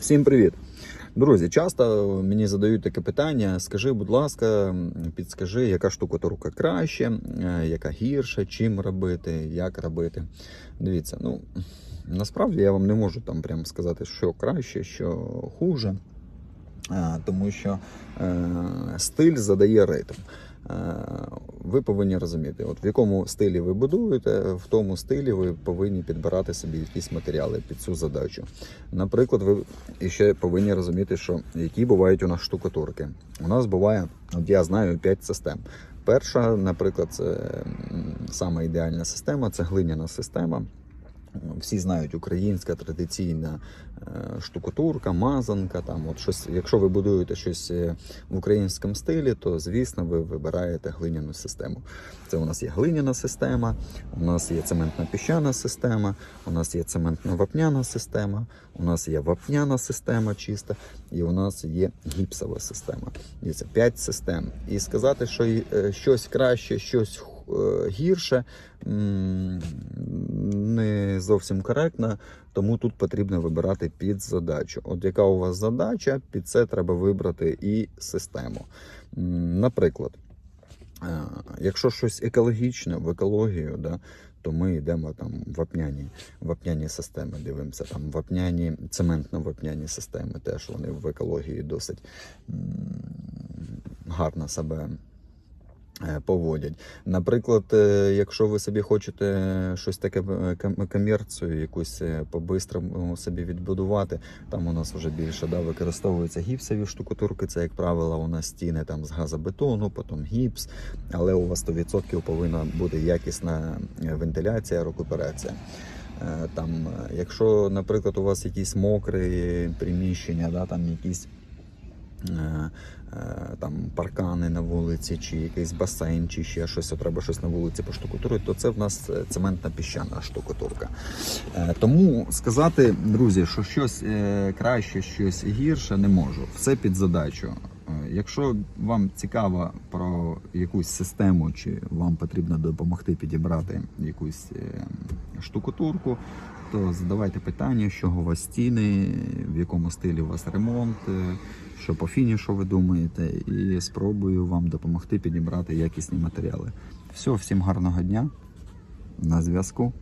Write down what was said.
Всім привіт! Друзі, часто мені задають таке питання: скажи, будь ласка, підскажи, яка штукатурка краще, е, яка гірше, чим робити, як робити. Дивіться, ну насправді я вам не можу там прямо сказати, що краще, що хуже, е, тому що е, стиль задає ритм. Ви повинні розуміти, от в якому стилі ви будуєте, в тому стилі ви повинні підбирати собі якісь матеріали під цю задачу. Наприклад, ви ще повинні розуміти, що які бувають у нас штукатурки. У нас буває, от я знаю, 5 систем. Перша, наприклад, це саме ідеальна система, це глиняна система. Всі знають українська традиційна е, штукатурка, мазанка. Там от щось, якщо ви будуєте щось е, в українському стилі, то звісно ви вибираєте глиняну систему. Це у нас є глиняна система, у нас є цементна піщана система, у нас є цементно вапняна система, у нас є вапняна система чиста, і у нас є гіпсова система. Дивіться, п'ять систем. І сказати, що е, щось краще, щось е, гірше зовсім коректно, тому тут потрібно вибирати під задачу. От яка у вас задача, під це треба вибрати і систему. Наприклад, е, якщо щось екологічне в екологію, да, то ми йдемо там вапняні, вапняні системи, дивимося там вапняні, цементно-вапняні системи, теж вони в екології досить гарно себе поводять. Наприклад, е, якщо ви собі хочете щось таке е, комерцію, якусь е, по-бистрому собі відбудувати, там у нас вже більше да, використовуються гіпсові штукатурки. Це, як правило, у нас стіни там з газобетону, потім гіпс, але у вас 100% повинна бути якісна е, вентиляція, рекуперація. Е, Там, е, якщо, наприклад, у вас якісь мокрі приміщення, да, там якісь е, е, там паркани на вулиці, чи якийсь басейн, чи ще щось, треба щось на вулиці поштукатурити, то це в нас е, цементна піщана штукатурка. Е, Тому сказати, друзі, що щось е, краще, щось гірше, не можу. Все під задачу. Е, Якщо вам цікаво про якусь систему, чи вам потрібно допомогти підібрати якусь е, штукатурку, то задавайте питання, з чого у вас стіни, в якому стилі у вас ремонт, е, що по фінішу ви думаєте, і спробую вам допомогти підібрати якісні матеріали. Все, всім гарного дня. На зв'язку.